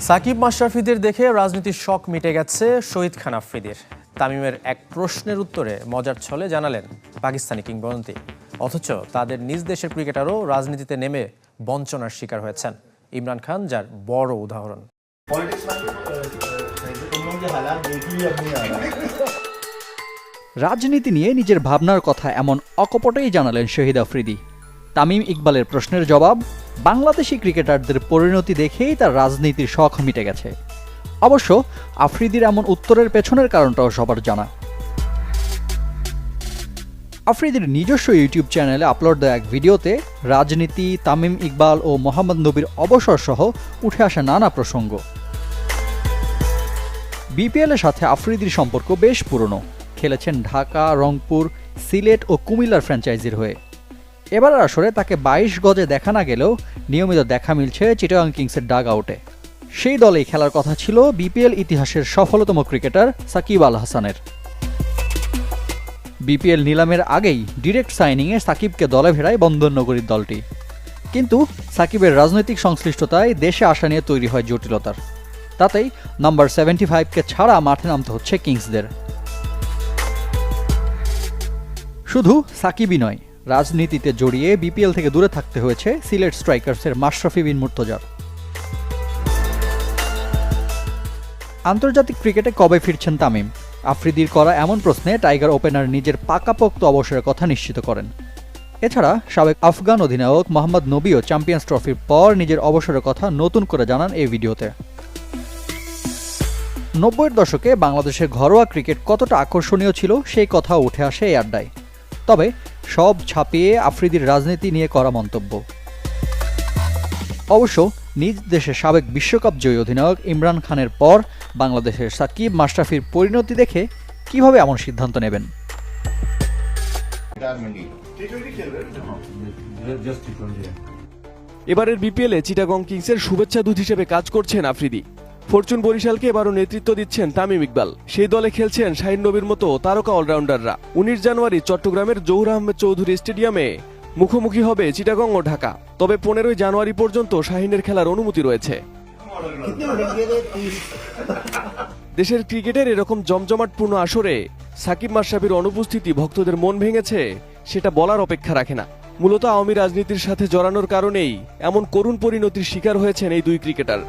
সাকিব মাশরাফিদের দেখে রাজনীতির শখ মিটে গেছে শহীদ খান আফ্রিদির। তামিমের এক প্রশ্নের উত্তরে মজার ছলে জানালেন পাকিস্তানি কিংবদন্তি। অথচ তাদের নিজ দেশের ক্রিকেটারও রাজনীতিতে নেমে বঞ্চনার শিকার হয়েছেন ইমরান খান, যার বড় উদাহরণ। মানে, রাজনীতি নিয়ে নিজের ভাবনার কথা এমন অকপটেই জানালেন শহীদ আফ্রিদি। তামিম ইকবালের প্রশ্নের জবাব বাংলাদেশি ক্রিকেটারদের পরিণতি দেখেই তার রাজনীতির শখ মিটে গেছে। অবশ্য আফ্রিদির এমন উত্তরের পেছনের কারণটাও সবার জানা। আফ্রিদির নিজস্ব ইউটিউব চ্যানেলে আপলোড দেওয়া এক ভিডিওতে রাজনীতি, তামিম ইকবাল ও মোহাম্মদ নবীর অবসর সহ উঠে আসা নানা প্রসঙ্গ। বিপিএলের সাথে আফ্রিদির সম্পর্ক বেশ পুরনো। খেলেছেন ঢাকা, রংপুর, সিলেট ও কুমিল্লার ফ্র্যাঞ্চাইজির হয়ে। এবার আসরে তাকে বাইশ গজে দেখা না গেলেও নিয়মিত দেখা মিলছে চিটাগাং কিংসের ডাগ আউটে সেই দলেই খেলার কথা ছিল বিপিএল ইতিহাসের সফলতম ক্রিকেটার সাকিব আল হাসানের। বিপিএল নিলামের আগেই ডিরেক্ট সাইনিংয়ে সাকিবকে দলে ভেড়ায় বন্দরনগরীর দলটি। কিন্তু সাকিবের রাজনৈতিক সংশ্লিষ্টতায় দেশে আসা নিয়ে তৈরি হয় জটিলতার। তাতেই নাম্বার সেভেন্টি ফাইভকে ছাড়া মাঠে নামতে হচ্ছে কিংসদের। শুধু সাকিবই নয় রাজনীতিতে জড়িয়ে বিপিএল থেকে দূরে থাকতে হয়েছে সিলেট স্ট্রাইকার্সের মাশরাফি বিন মুর্তজার। আন্তর্জাতিক ক্রিকেটে কবে ফিরছেন তামিম? আফ্রিদির করা এমন প্রশ্নে টাইগার ওপেনার নিজের পাকাপোক্ত অবসরের কথা নিশ্চিত করেন। এছাড়া সাবেক আফগান অধিনায়ক মোহাম্মদ নবীও চ্যাম্পিয়ন্স ট্রফির পর নিজের অবসরের কথা নতুন করে জানান এই ভিডিওতে। নব্বইয়ের দশকে বাংলাদেশের ঘরোয়া ক্রিকেট কতটা আকর্ষণীয় ছিল সেই কথা উঠে আসে এই আড্ডায়। তবে সব ছাপিয়ে আফ্রিদির রাজনীতি নিয়ে করা মন্তব্য। অবশ্য নিজ দেশে সাবেক বিশ্বকাপ জয়ী অধিনায়ক ইমরান খানের পর বাংলাদেশের সাকিব মাশরাফির পরিণতি দেখে কীভাবে এমন সিদ্ধান্ত নেবেন? এবারের বিপিএলে চিটাগং কিংসের শুভেচ্ছা দূত হিসেবে কাজ করছেন আফ্রিদি। ফরচুন বরিশালকে এবারও নেতৃত্ব দিচ্ছেন তামিম ইকবাল। সেই দলে খেলছেন শাহিন নবীর মতো তারকা অলরাউন্ডাররা। উনিশ জানুয়ারি চট্টগ্রামের জহুর আহমেদ চৌধুরী স্টেডিয়ামে মুখোমুখি হবে চিটাগং ও ঢাকা। তবে পনেরোই জানুয়ারি পর্যন্ত শাহিনের খেলার অনুমতি রয়েছে। দেশের ক্রিকেটের এরকম জমজমাটপূর্ণ আসরে সাকিব মাশরাফির অনুপস্থিতি ভক্তদের মন ভেঙেছে, সেটা বলার অপেক্ষা রাখে না। মূলত আওয়ামী রাজনীতির সাথে জড়ানোর কারণেই এমন করুণ পরিণতির শিকার হয়েছেন এই দুই ক্রিকেটার।